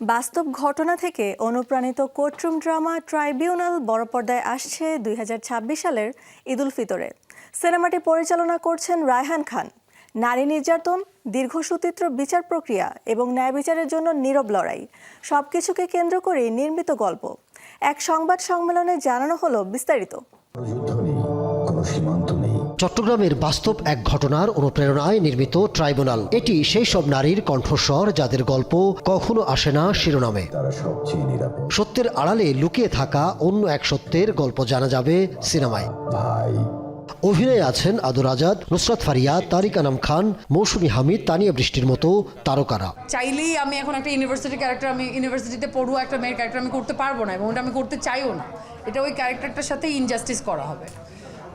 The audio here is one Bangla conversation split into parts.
বাস্তব ঘটনা থেকে অনুপ্রাণিত কোর্টরুম ড্রামা ট্রাইব্যুনাল বড় পর্দায় আসছে দুই হাজার ছাব্বিশ সালের ঈদুল ফিতরে। সিনেমাটি পরিচালনা করছেন রায়হান খান। নারী নির্যাতন, দীর্ঘ দীর্ঘসূত্রিত বিচার প্রক্রিয়া এবং ন্যায় বিচারের জন্য নীরব লড়াই, সবকিছুকে কেন্দ্র করেই নির্মিত গল্প। এক সংবাদ সম্মেলনে জানানো হলো বিস্তারিত। কোনো সীমান্ত নেই। চট্টগ্রামের বাস্তব এক ঘটনার অনুপ্রেরণায় নির্মিত ট্রাইব্যুনাল। এটি সেই সব নারীর কণ্ঠস্বর যাদের গল্প কখনো আসে না শিরোনামে। তারা সবচেয়ে নিরাপদ। সত্যের আড়ালে লুকিয়ে থাকা অন্য এক সত্যের গল্প জানা যাবে সিনেমায়। ভাই। অভিনয়ে আছেন আদুর আজাদ নুসরাত ফারিয়া তারিক আনাম খান মৌসুমী হামিদ তানিয়া বৃষ্টির মতো তারকারা। চাইলেই আমি এখন একটা ইউনিভার্সিটি ক্যারেক্টার আমি ইউনিভার্সিটিতে পড়ুয়া একটা মেয়ের ক্যারেক্টার আমি করতে পারব না এবং ওটা আমি করতে চাইও না। এটা ওই ক্যারেক্টারটার সাথে ইনজাস্টিস করা হবে।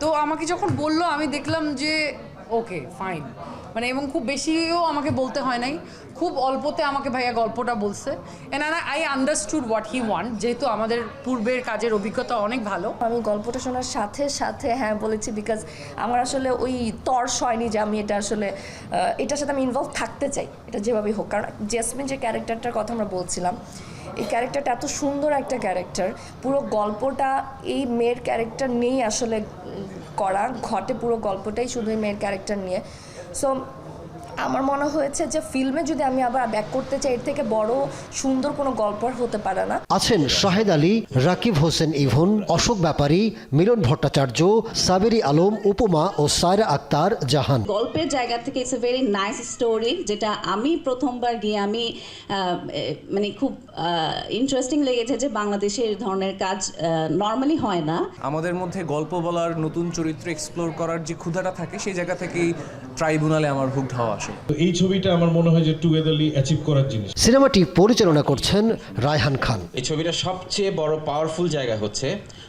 তো আমাকে যখন বলল, আমি দেখলাম যে ওকে ফাইন মানে এবং খুব বেশিও আমাকে বলতে হয় নাই। খুব অল্পতে আমাকে ভাইয়া গল্পটা বলছে। And I understood what he want যেহেতু আমাদের পূর্বের কাজের অভিজ্ঞতা অনেক ভালো। আমি গল্পটা শোনার সাথে সাথে হ্যাঁ বলেছি বিকজ আমার আসলে ওই তর্স হয়নি যে আমি এটা আসলে এটার সাথে আমি ইনভলভ থাকতে চাই। এটা যেভাবেই হোক, কারণ জেসমিন যে ক্যারেক্টারটার কথা আমরা বলছিলাম, এই ক্যারেক্টারটা এত সুন্দর একটা ক্যারেক্টার পুরো গল্পটা এই মেয়ের ক্যারেক্টার নেই আসলে করা ঘটে পুরো গল্পটাই শুধু এই মেয়ের ক্যারেক্টার নিয়ে। সো আমার মনে হয়েছে যে ফিল্মে যদি আমি আবার ব্যাক করতে চাই এর থেকে বড় সুন্দর কোনো গল্প হতে পারে না। আছেন শাহেদ আলী রাকিব হোসেন ইভন অশোক ব্যাপারী মিলন ভট্টাচার্য সাবেরি আলম উপমা ও সায়রা আক্তার জাহান। গল্পের জায়গা থেকে it's a very nice story যেটা আমি প্রথমবার গিয়ে আমি মানে খুব ইন্টারেস্টিং লেগেছে যে বাংলাদেশে এই ধরনের কাজ নর্মালি হয় না। আমাদের মধ্যে গল্প বলার নতুন চরিত্র এক্সপ্লোর করার যে ক্ষুধাটা থাকে সেই জায়গা থেকেই ট্রাইব্যুনালে আমার হুকড হওয়া আসে। এই ছবিটা আমার মনে হয় যে টুগেদারলি অ্যাচিভ করার জিনিস। সিনেমাটি পরিচালনা করছেন রায়হান খান। এই ছবিটা সবচেয়ে বড় পাওয়ারফুল জায়গা হচ্ছে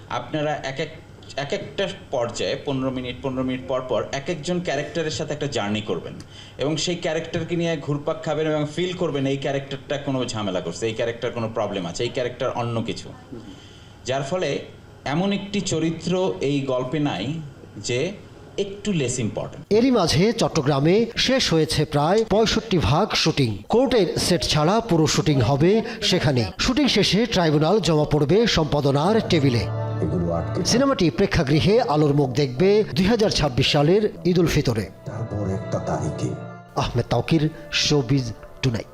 আপনারা এক এক এক একটা পর্যায়ে পনেরো মিনিট পনেরো মিনিট পর পর এক একজন ক্যারেক্টারের সাথে একটা জার্নি করবেন এবং সেই ক্যারেক্টারকে নিয়ে ঘুরপাক খাবেন এবং ফিল করবেন এই ক্যারেক্টারটা কোনো ঝামেলা করছে এই ক্যারেক্টার কোনো প্রবলেম আছে এই ক্যারেক্টার অন্য কিছু। যার ফলে এমন একটি চরিত্র এই গল্পে নাই যে একটু লেস ইম্পর্টেন্ট এরই মাঝে চট্টগ্রামে শেষ হয়েছে প্রায় পঁয়ষট্টি ভাগ শুটিং কোর্টের সেট ছাড়া পুরো শুটিং হবে সেখানে। শুটিং শেষে ট্রাইব্যুনাল জমা পড়বে সম্পাদনার টেবিলে। সিনেমাটি প্রেক্ষাগৃহে আলোর মুখ দেখবে দুই হাজার ছাব্বিশ সালের ঈদুল ফিতরে। তারপর একটা তারিখে। Ahmed Taukir showbiz tonight